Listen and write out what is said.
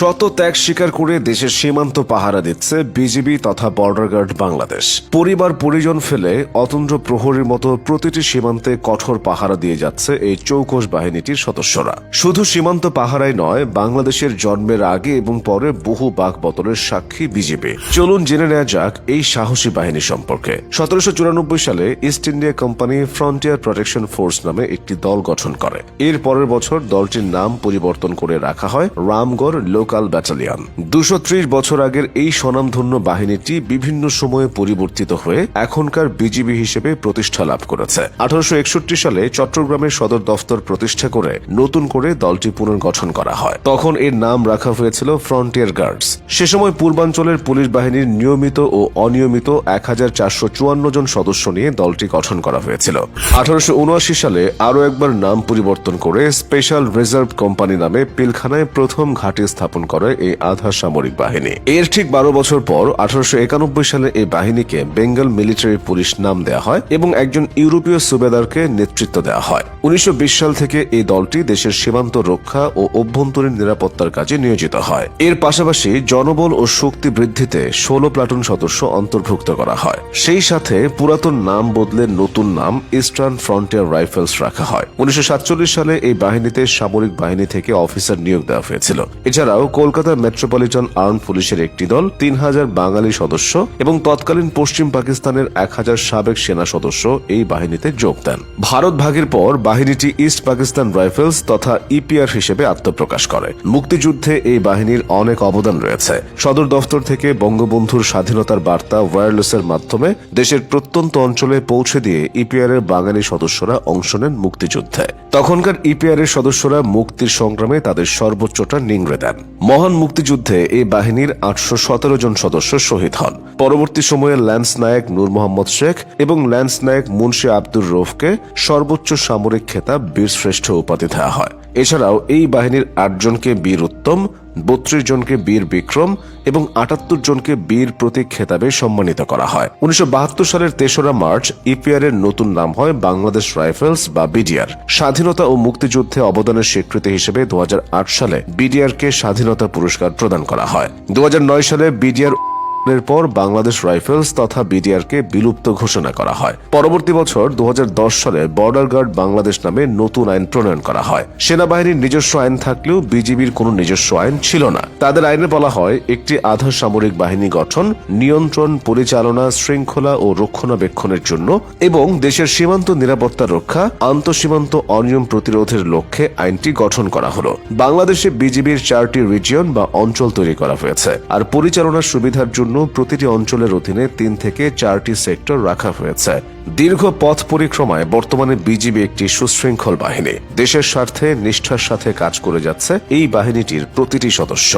শত ত্যাগ স্বীকার করে দেশের সীমান্ত পাহারা দিচ্ছে বিজিবি তথা বর্ডার গার্ড বাংলাদেশ। পরিবার, পরিজন ফেলে অতন্দ্র প্রহরীর মতো প্রতিটি সীমান্তে কঠোর পাহারা দিয়ে যাচ্ছে এই চৌকস বাহিনীটির সদস্যরা। শুধু সীমান্ত পাহারাই নয়, বাংলাদেশের জন্মের আগে এবং পরে বহু বাঘ বতরের সাক্ষী বিজেপি চলুন জেনে নেওয়া যাক এই সাহসী বাহিনী সম্পর্কে। সতেরোশো চুরানব্বই সালে East India company frontier protection force নামে একটি দল গঠন করে। এর পরের বছর দলটির নাম পরিবর্তন করে রাখা হয় রামগড় লোকাল ব্যাটালিয়ন। দুশো বছর আগের এই স্বনামধন্য বাহিনীটি বিভিন্ন সময়ে পরিবর্তিত হয়ে এখনকার বিজিবি হিসেবে প্রতিষ্ঠা লাভ করেছে। আঠারোশো একষট্টি সালে চট্টগ্রামের সদর দফতর প্রতিষ্ঠা করে নতুন করে দলটি পুনর্গঠন করা হয়। তখন এর নাম রাখা হয়েছিল ফ্রন্টিয়ার গার্ডস সে সময় পূর্বাঞ্চলের পুলিশ বাহিনীর নিয়মিত ও অনিয়মিত এক হাজার চারশো চুয়ান্ন জন সদস্য নিয়ে দলটি গঠন করা হয়েছিল। আঠারোশো উনআশি সালে আরও একবার নাম পরিবর্তন করে স্পেশাল রিজার্ভ কোম্পানি নামে পিলখানায় প্রথম ঘাঁটি স্থাপন করে এই আধা সামরিক বাহিনী। এর ঠিক বারো বছর পর আঠারোশো একানব্বই সালে এই বাহিনীকে বেঙ্গল মিলিটারি পুলিশ নাম দেওয়া হয় এবং একজন ইউরোপীয় সুবেদারকে নেতৃত্ব দেওয়া হয়। উনিশশো সাল থেকে এই দলটি দেশের সীমান্ত রক্ষা ও অভ্যন্তরীণ নিরাপত্তার কাজে নিয়োজিত হয়। এর পাশাপাশি জনবল ও শক্তি বৃদ্ধিতে ষোলো প্লাটুন সদস্য অন্তর্ভুক্ত করা হয়। সেই সাথে পুরাতন নাম বদলে নতুন নাম ইস্টার্ন ফ্রন্টিয়ার রাইফেলস রাখা হয়। উনিশশো সাতচল্লিশ সালে এই বাহিনীতে সামরিক বাহিনী থেকে অফিসার নিয়োগ দেওয়া হয়েছিল। এছাড়াও কলকাতা মেট্রোপলিটন আর্ম পুলিশের একটি দল তিন হাজার বাঙালি সদস্য এবং তৎকালীন পশ্চিম পাকিস্তানের এক হাজার সাবেক সেনা সদস্য এই বাহিনীতে যোগ দেন। ভারত ভাগের পর বাহিনীটি ইস্ট পাকিস্তান রাইফেলস তথা ইপিআর হিসেবে আত্মপ্রকাশ করে। মুক্তিযুদ্ধে এই বাহিনীর অনেক অবদান রয়েছে। সদর দফতর থেকে বঙ্গবন্ধুর স্বাধীনতার বার্তা ওয়্যারলেসের মাধ্যমে দেশের প্রত্যন্ত অঞ্চলে পৌঁছে দিয়ে ইপিআর এর বাঙালি সদস্যরা অংশ নেন মুক্তিযুদ্ধে। তখনকার ইপিআর এর সদস্যরা মুক্তির সংগ্রামে তাদের সর্বোচ্চটা নিংড়ে দেন। মহান মুক্তিযুদ্ধে এই বাহিনীর আটশো সতেরো জন সদস্য শহীদ হন। পরবর্তী সময়ে ল্যান্স নায়ক নূর মোহাম্মদ শেখ এবং ল্যান্স নায়ক মুন্সি আব্দুর রফকে সর্বোচ্চ সামরিক খেতাব বীরশ্রেষ্ঠ উপাধি দেওয়া হয়। এছাড়াও এই বাহিনীর আটজনকে বীর উত্তম, বত্রিশ জনকে বীর বিক্রম এবং আটাত্তর জনকে বীর প্রতীক খেতাবে সম্মানিত করা হয়। উনিশশো বাহাত্তর সালের তেসরা মার্চ ইপিআর এর নতুন নাম হয় বাংলাদেশ রাইফেলস বা বিডিআর। স্বাধীনতা ও মুক্তিযুদ্ধে অবদানের স্বীকৃতি হিসেবে দু হাজার আট সালে বিডিআর কে স্বাধীনতা পুরস্কার প্রদান করা হয়। দু হাজার নয় সালে বিডিআর এর পর বাংলাদেশ রাইফেলস তথা বিডিআরকে বিলুপ্ত ঘোষণা করা হয়। পরবর্তী বছর দু হাজার দশ সালে বর্ডার গার্ড বাংলাদেশ নামে নতুন আইন প্রণয়ন করা হয়। সেনাবাহিনীর নিজস্ব আইন থাকলেও বিজিবির কোনো নিজস্ব আইন ছিল না। তাদের আইনে বলা হয়, একটি আধা সামরিক বাহিনী গঠন, নিয়ন্ত্রণ, পরিচালনা, শৃঙ্খলা ও রক্ষণাবেক্ষণের জন্য এবং দেশের সীমান্ত নিরাপত্তা রক্ষা, আন্তঃসীমান্ত অনিয়ম প্রতিরোধের লক্ষ্যে আইনটি গঠন করা হলো। বাংলাদেশে বিজিবির চারটি রিজিয়ন বা অঞ্চল তৈরি করা হয়েছে। আর পরিচালনার সুবিধার জন্য প্রতিটি অঞ্চলের অধীনে তিন থেকে চারটি সেক্টর রাখা হয়েছে। দীর্ঘ পথ পরিক্রমায় বর্তমানে বিজিবি একটি সুশৃঙ্খল বাহিনী। দেশের স্বার্থে নিষ্ঠার সাথে কাজ করে যাচ্ছে এই বাহিনীটির প্রতিটি সদস্য।